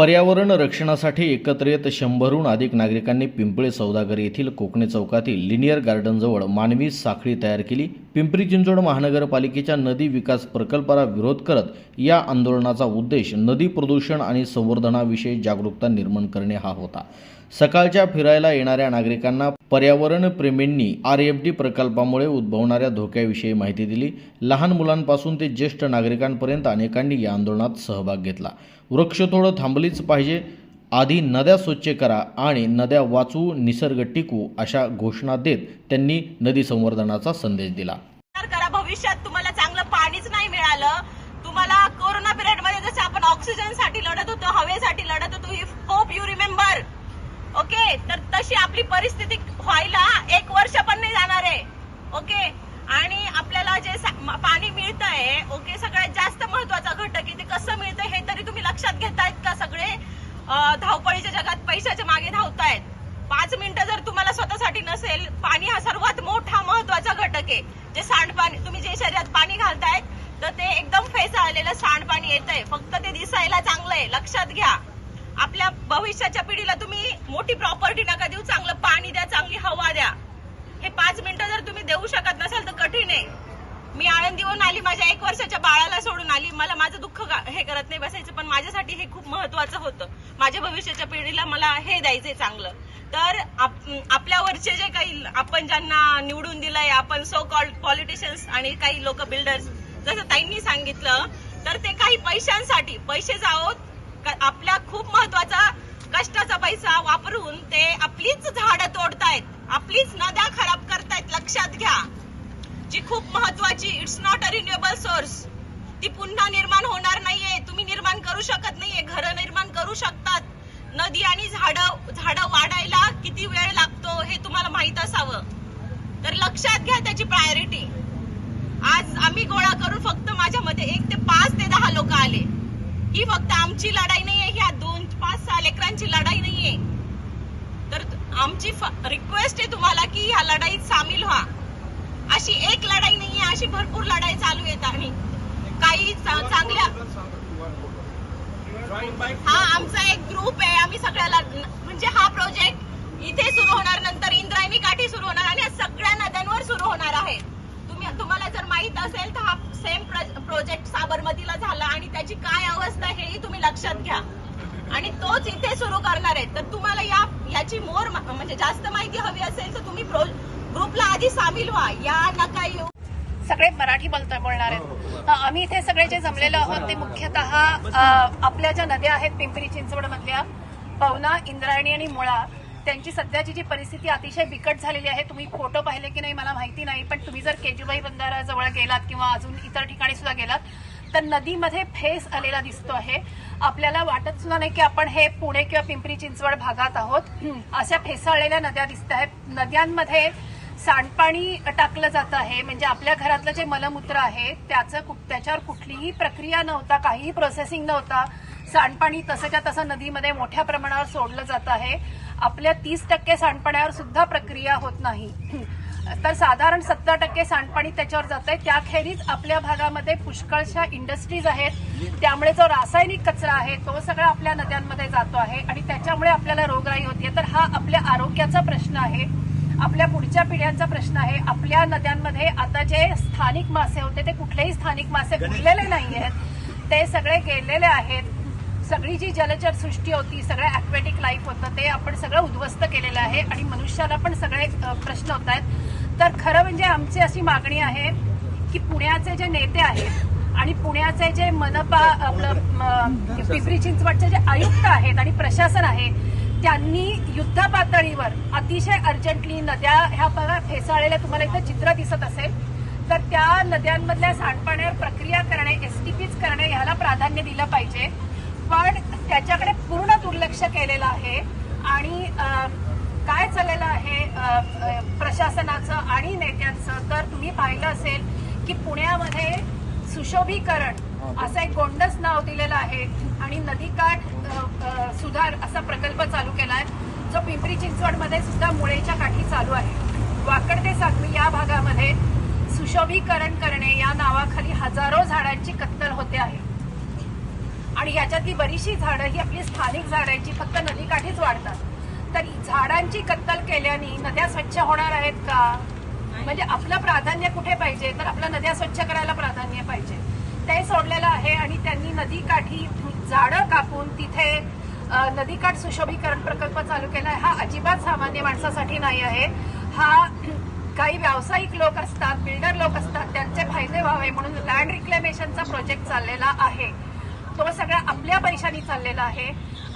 पर्यावरण रक्षणासाठी एकत्र येत शंभरहून अधिक नागरिकांनी पिंपळे सौदागर येथील कोकणे चौकातील लिनियर गार्डनजवळ मानवी साखळी तयार केली. पिंपरी चिंचवड महानगरपालिकेच्या नदी विकास प्रकल्पाला विरोध करत या आंदोलनाचा उद्देश नदी प्रदूषण आणि संवर्धनाविषयी जागरूकता निर्माण करणे हा होता. सकाळच्या फिरायला येणाऱ्या नागरिकांना पर्यावरण प्रेमींनी आर एफ डी प्रकल्पामुळे उद्भवणाऱ्या धोक्याविषयी माहिती दिली. लहान मुलांपासून ते ज्येष्ठ नागरिकांपर्यंत अनेकांनी या आंदोलनात सहभाग घेतला. वृक्षतोड थांबलीच पाहिजे. आधी नद्या स्वच्छ करा आणि नद्या वाचवू निसर्ग टिकू अशा घोषणा देत त्यांनी नदी संवर्धनाचा संदेश दिला. करा भविष्यात तुम्हाला चांगलं पाणीच नाही मिळालं. तुम्हाला कोरोना पिरियडमध्ये जसं आपण ऑक्सिजनसाठी लढत होतो हवेसाठी लढत होतो ही होप यू रिमेंबर ओके तर तशी आपली परिस्थिती व्हायला एक वर्ष पण नाही जाणार आहे. ओके? आणि आपल्याला जे सा- मिळत आहे ओके? सगळ्यात जास्त महत्त्वाचा घटक आहे ते कसं मिळतं हे तरी तुम्ही लक्षात घेतायत का सगळे? धावपळीच्या जगात पैशाच्या मागे धावतायत. पाच मिनिटं जर तुम्हाला स्वतःसाठी नसेल पाणी हा सर्वात मोठा महत्त्वाचा घटक आहे. जे सांडपाणी तुम्ही जे शरीरात पाणी घालतायत तर ते एकदम फेसाळलेलं सांडपाणी येत आहे फक्त ते दिसायला चांगलं आहे. लक्षात घ्या. आपल्या भविष्याच्या पिढीला तुम्ही मोठी प्रॉपर्टी नका देऊ चांगलं पाणी द्या चांगली हवा द्या. हे पाच मिनिटं जर तुम्ही देऊ शकत नसाल तर कठीण आहे. मी आळंदीहून आली माझ्या एक वर्षाच्या बाळाला सोडून आली. मला माझं दुःख हे करत नाही बसायचं पण माझ्यासाठी हे खूप महत्वाचं होतं. माझ्या भविष्याच्या पिढीला मला हे द्यायचंय चांगलं. तर आप- आपल्यावरचे जे काही आपण ज्यांना निवडून दिलंय आपण सो कॉल्ड पॉलिटिशियन्स आणि काही लोक बिल्डर्स जसं ताईंनी सांगितलं तर ते काही पैशांसाठी पैसे जावं आपला खूप महत्त्वाचा कष्टाचा पैसा वापरून ते आपलीच झाडं तोडतायत. आपलीच नद्या खराब करतायत लक्षात घ्या. जी खूप महत्वाची it's not a renewable source ती पुन्हा निर्माण होणार नाहीये. तुम्ही निर्माण करू शकत नाहीये. घरं निर्माण करू शकतात. नदी आणि झाडं झाडं वाढायला किती वेळ लागतो हे तुम्हाला माहीत असावं. तर लक्षात घ्या त्याची प्रायोरिटी आज आम्ही गोळा करून फक्त माझ्यामध्ये एक ते पाच ते दहा लोक आले. ही फक्त आमची लढाई नाहीये ह्या दोन पाच सहा लेकरांची लढाई नाहीये. तर आमची रिक्वेस्ट आहे तुम्हाला की ह्या लढाईत सामील व्हा. अशी एक लढाई नाहीये अशी भरपूर लढाई चालू आहेत आणि काही चांगल्या हा आमचा एक ग्रुप आहे आम्ही सगळ्याला म्हणजे हा प्रोजेक्ट इथे सुरू होणार नंतर इंद्रायणी काठी सुरू होणार आणि सगळ्या नद्यांवर सुरू होणार आहे. तुम्ही तुम्हाला जर माहीत असेल तर हा सेम प्रोजेक्ट साबरमतीला झाला आणि त्याची काय अवस्था हेही तुम्ही लक्षात घ्या. आणि तोच इथे सुरू करणार आहे. तर तुम्हाला या याची मोर म्हणजे जास्त माहिती हवी असेल तर तुम्ही ग्रुपला आधी सामील व्हा. या नका येऊ. सगळे मराठी बोलता बोलणार आहेत. अ, आम्ही इथे सगळे जे जमलेलो आहोत ते मुख्यतः आपल्या ज्या नद्या आहेत पिंपरी चिंचवड मधल्या पवना इंद्रायणी आणि मुळा त्यांची सध्याची जी परिस्थिती अतिशय बिकट झालेली आहे. तुम्ही फोटो पाहिले की नाही मला माहिती नाही. पण तुम्ही जर केजुबाई बंधाराजवळ गेलात किंवा अजून इतर ठिकाणी सुद्धा गेलात तर नदीमध्ये फेस आलेला दिसतो आहे. आपल्याला वाटत सुद्धा नाही की आपण हे पुणे किंवा पिंपरी चिंचवड भागात आहोत. अशा फेसाळलेल्या नद्या दिसत आहेत. नद्यांमध्ये सांडपाणी टाकलं जात आहे. म्हणजे आपल्या घरातलं जे मलमूत्र आहे त्याचं कु- त्याच्यावर कुठलीही प्रक्रिया नव्हता काहीही प्रोसेसिंग नव्हता. सांडपाणी तसंच्या तसं नदीमध्ये मोठ्या प्रमाणावर सोडलं जात आहे. आपल्या तीस टक्के सांडपाण्यावर सुद्धा प्रक्रिया होत नाही. तर साधारण सत्तर टक्के सांडपाणी त्याच्यावर जात आहे त्याखेरीज आपल्या भागामध्ये पुष्कळशा इंडस्ट्रीज आहेत. त्यामुळे जो रासायनिक कचरा आहे तो सगळा आपल्या नद्यांमध्ये जातो आहे आणि त्याच्यामुळे आपल्याला रोगराई होतीये तर हा आपल्या आरोग्याचा प्रश्न आहे. आपल्या पुढच्या पिढ्यांचा प्रश्न आहे. आपल्या नद्यांमध्ये आता जे स्थानिक मासे होते ते कुठलेही स्थानिक मासे उरलेले नाही आहेत ते सगळे गेलेले आहेत. सगळी जी जलचर सृष्टी होती सगळं अक्वॅटिक लाईफ होतं ते आपण सगळं उद्ध्वस्त केलेलं आहे आणि मनुष्याला पण सगळे प्रश्न होत आहेत. तर खरं म्हणजे आमची अशी मागणी आहे की पुण्याचे जे नेते आहेत आणि पुण्याचे जे मनपा आपलं पिंपरी चिंचवडचे जे आयुक्त आहेत आणि प्रशासन आहे त्यांनी युद्ध पातळीवर अतिशय अर्जंटली नद्या ह्या बघा फेसाळलेल्या तुम्हाला इथं चित्र दिसत असेल तर त्या नद्यांमधल्या सांडपाण्यावर प्रक्रिया करणे एसटीपीच करणे ह्याला प्राधान्य दिलं पाहिजे. पण त्याच्याकडे पूर्ण दुर्लक्ष केलेलं आहे आणि काय चाललेलं आहे प्रशासनाचं आणि नेत्यांचं? तर तुम्ही पाहिलं असेल की पुण्यामध्ये सुशोभीकरण असं एक गोंडस नाव दिलेलं आहे आणि नदीकाठ अं, सुधार असा प्रकल्प चालू केलाय. जो पिंपरी चिंचवडमध्ये सुद्धा मुळेच्या काठी चालू आहे. वाकड ते सागवी या भागामध्ये सुशोभीकरण करणे या नावाखाली हजारो झाडांची कत्तल होते आहे. आणि याच्यातली बरीचशी झाडं ही आपली स्थानिक झाडं आहेत जी फक्त नदीकाठीच वाढतात. तर झाडांची कत्तल केल्याने नद्या स्वच्छ होणार आहेत का? म्हणजे आपलं प्राधान्य कुठे पाहिजे? तर आपलं नद्या स्वच्छ करायला प्राधान्य पाहिजे. ते सोडलेलं आहे आणि त्यांनी नदीकाठी झाडं कापून तिथे नदीकाठ सुशोभीकरण प्रकल्प चालू केला. आहे हा अजिबात सामान्य माणसासाठी नाही आहे. हा काही व्यावसायिक लोक असतात बिल्डर लोक असतात त्यांचे फायदे व्हावे म्हणून लँड रिक्लेमेशनचा प्रोजेक्ट चाललेला आहे. तो सगळा आपल्या पैशानी चाललेला आहे.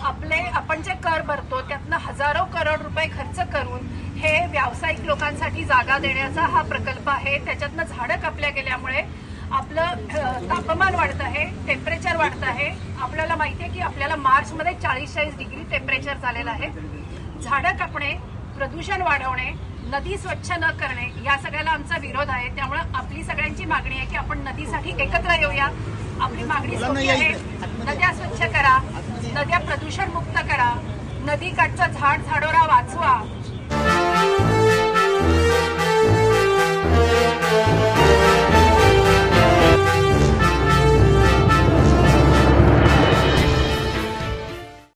आपले आपण जे कर भरतो त्यातनं हजारो करोड रुपये खर्च करून हे व्यावसायिक लोकांसाठी जागा देण्याचा हा प्रकल्प आहे. त्याच्यातनं झाडं कापल्या गेल्यामुळे आपलं तापमान वाढत आहे टेम्परेचर वाढत आहे. आपल्याला माहिती आहे की आपल्याला मार्चमध्ये चाळीस चाळीस डिग्री टेम्परेचर झालेलं आहे. झाडं कापणे प्रदूषण वाढवणे नदी स्वच्छ न करणे या सगळ्याला आमचा विरोध आहे. त्यामुळे आपली सगळ्यांची मागणी आहे की आपण नदीसाठी एकत्र येऊया. आपली मागणी सोपी आहे. नद्या स्वच्छ करा. नद्या प्रदूषण मुक्त करा. नदीकाठचं झाड झाडोरा वाचवा.